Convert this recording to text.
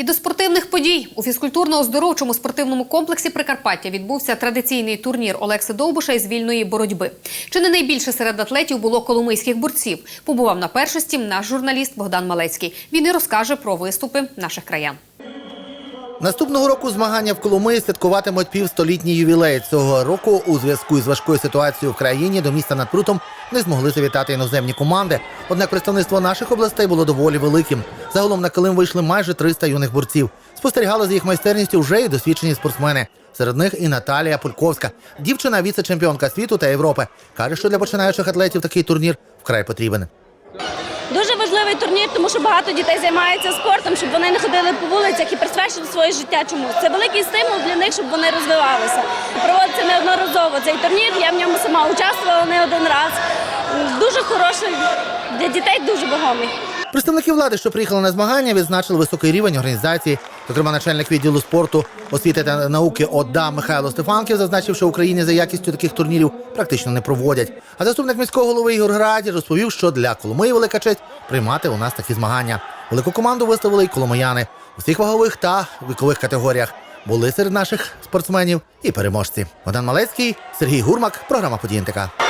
І до спортивних подій у фізкультурно-оздоровчому спортивному комплексі Прикарпаття відбувся традиційний турнір Олекси Довбуша із вільної боротьби. Чи не найбільше серед атлетів було коломийських борців? Побував на першості наш журналіст Богдан Малецький. Він і розкаже про виступи наших краян. Наступного року змагання в Коломиї святкуватимуть півстолітній ювілей. Цього року у зв'язку із важкою ситуацією в країні до міста над прутом не змогли завітати іноземні команди. Однак представництво наших областей було доволі великим. Загалом на Килим вийшли майже 300 юних борців. Спостерігали за їх майстерністю вже й досвідчені спортсмени. Серед них і Наталія Пульковська, дівчина віце-чемпіонка світу та Європи. каже, що для починаючих атлетів такий турнір вкрай потрібен. Дуже важливий турнір, тому що багато дітей займаються спортом, щоб вони не ходили по вулицях і присвячили своє життя Чому Це великий стимул для них, щоб вони розвивалися. Проводиться неодноразово цей турнір. Я в ньому сама участвувала не один раз. Дуже хороший для дітей, дуже вагомий. Представники влади, що приїхали на змагання, відзначили високий рівень організації. Зокрема, начальник відділу спорту, освіти та науки ОДА Михайло Стефанків зазначив, що в Україні за якістю таких турнірів практично не проводять. А заступник міського голови Ігор Граді розповів, що для Коломиї велика честь приймати у нас такі змагання. Велику команду виставили й коломияни у всіх вагових та вікових категоріях. Були серед наших спортсменів і переможці. Богдан Малецький, Сергій Гурмак, програма «Події НТК».